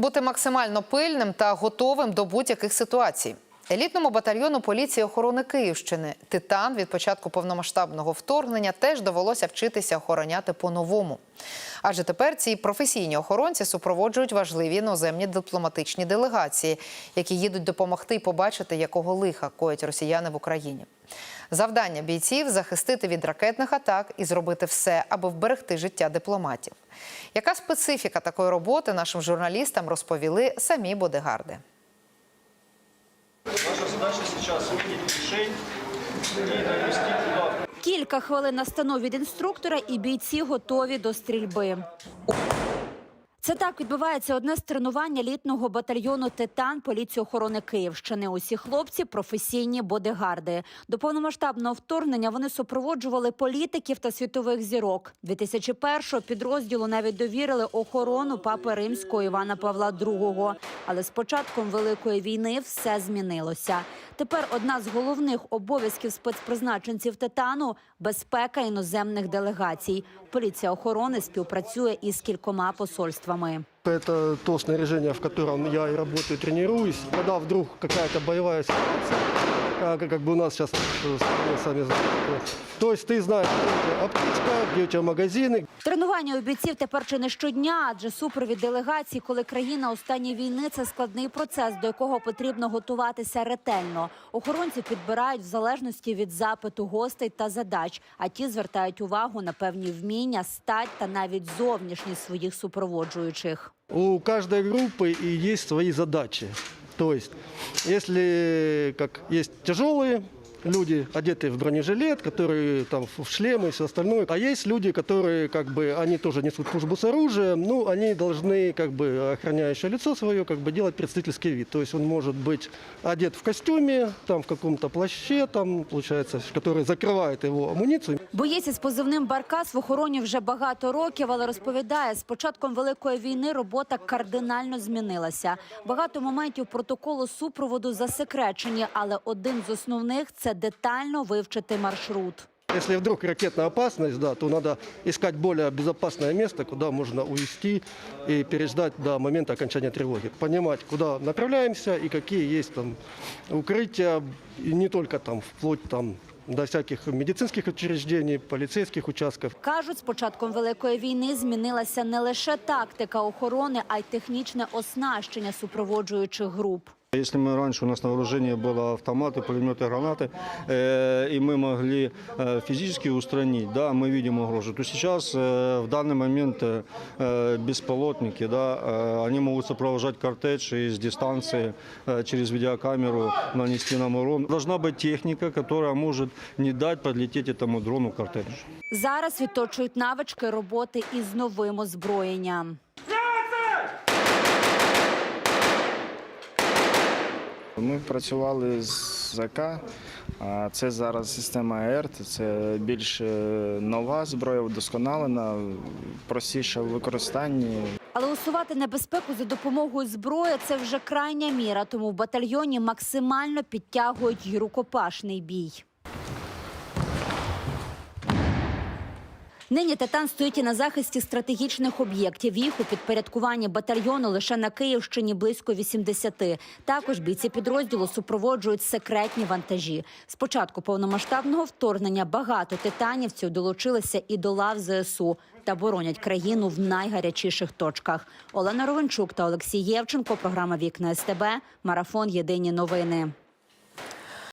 Бути максимально пильним та готовим до будь-яких ситуацій. Елітному батальйону поліції охорони Київщини Титан від початку повномасштабного вторгнення теж довелося вчитися охороняти по-новому. Адже тепер ці професійні охоронці супроводжують важливі іноземні дипломатичні делегації, які їдуть допомогти побачити, якого лиха коять росіяни в Україні. Завдання бійців захистити від ракетних атак і зробити все, аби вберегти життя дипломатів. Яка специфіка такої роботи нашим журналістам розповіли самі бодигарди. Задача сейчас увидеть навести туда Кілька хвилин настанов від інструктора, і бійці готові до стрільби. Це так відбувається одне з тренувань елітного батальйону Титан поліції охорони Київщини. Усі хлопці професійні бодигарди. До повномасштабного вторгнення вони супроводжували політиків та світових зірок. 2001-го підрозділу навіть довірили охорону папи римського Івана Павла II. Але з початком великої війни все змінилося. Тепер одна з головних обов'язків спецпризначенців Титану безпека іноземних делегацій. Поліція охорони співпрацює із кількома посольствами Это то снаряжение, в котором я и работаю, тренируюсь. Когда вдруг какая-то боевая ситуация, как, как бы у нас сейчас э, в стране, сами знаете, то есть ты знаешь, где у тебя аптечка, где у тебя магазины, Тренування у бійців тепер чи не щодня, адже супровід делегацій, коли країна у стані війни це складний процес, до якого потрібно готуватися ретельно. Охоронці підбирають в залежності від запиту гостей та задач, а ті звертають увагу на певні вміння, стать та навіть зовнішність своїх супроводжуючих. У каждой группы и есть свои задачи. То есть, если как есть тяжелые люди, одетые в бронежилет, которые там в шлемы и все остальное, а есть люди, которые как бы они тоже несут службу с оружием, ну они должны как бы охраняющее лицо свое как бы делать представительский вид. То есть он может быть одет в костюме, там в каком-то плаще, там получается, который закрывает его амуницию. Боєць із позивним Баркас в охороні вже багато років, але розповідає, з початком великої війни робота кардинально змінилася. Багато моментів протоколу супроводу засекречені, але один з основних це детально вивчити маршрут. Если вдруг ракетная опасность, да, то надо искать более безопасное место, куда можно увести и переждать до момента окончания тревоги. Понимать, куда направляемся и какие есть там укрытия, и не только там, вплоть там до всяких медицинских учреждений, полицейских участков. Кажуть, з початком великої війни змінилася не лише тактика охорони, а й технічне оснащення супроводжуючих груп. Если мы раньше у нас на вооружении было автоматы, пулеметы, гранаты, э, и мы могли э, физически устранить, да, мы видим угрозу, то сейчас э, в данный момент э, э, беспилотники, да, э, они могут сопровождать кортеж и с дистанции э, через видеокамеру нанести нам урон. Должна быть техника, которая может не дать подлететь этому дрону кортежу. Зараз відточують навички роботи із новим озброєнням. Ми працювали з ЗК, це зараз система ЕРТ, це більш е, нова зброя, вдосконалена, простіша в використанні. Але усувати небезпеку за допомогою зброї це вже крайня міра. Тому в батальйоні максимально підтягують і рукопашний бій. Нині Титан стоїть і на захисті стратегічних об'єктів. Їх у підпорядкуванні батальйону лише на Київщині близько 80. Також бійці підрозділу супроводжують секретні вантажі. З початку повномасштабного вторгнення багато титанівців долучилися і до лав ЗСУ та боронять країну в найгарячіших точках. Олена Ровенчук та Олексій Євченко. Програма Вікна СТБ. Марафон Єдині новини.